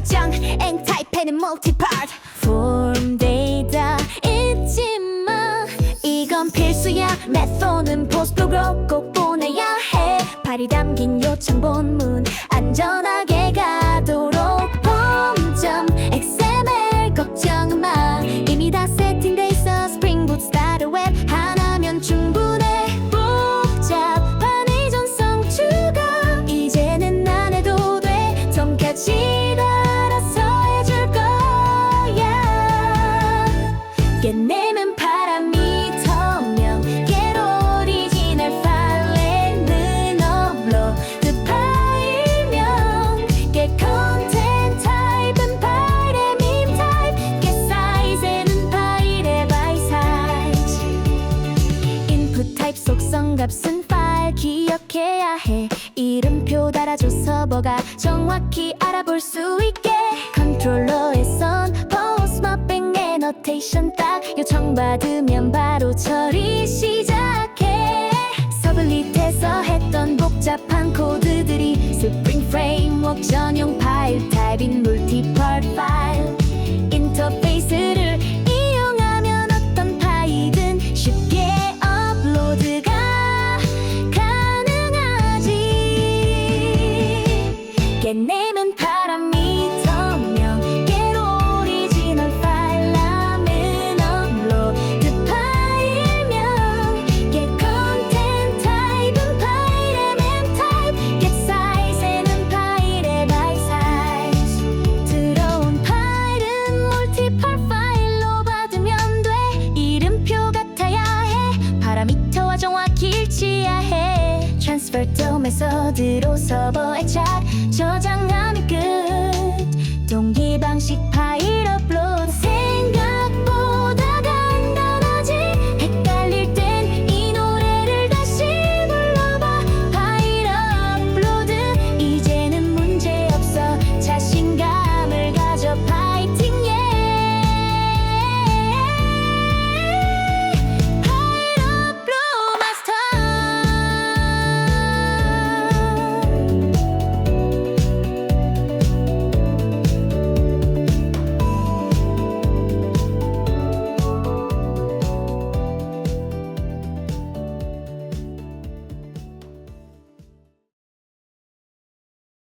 설정. N타입에는 멀티파트 폼 데이터 잊지마. 이건 필수야. 메소는 포스트로 꼭 보내야 해. 발이 담긴 요청 본문 안전하게 가도록 값은 파일 기억해야 해. 이름표 달아줘 서버가 정확히 알아볼 수 있게. 컨트롤러에선 포스 마핑 애너테이션 딱 요청받으면 바로 처리 시작해. 서블릿에서 했던 복잡한 코드들이 스프링 프레임워크 전용 파일 타입인 물티펄 파일 또 메서드로 서버에 착 저장하면 끝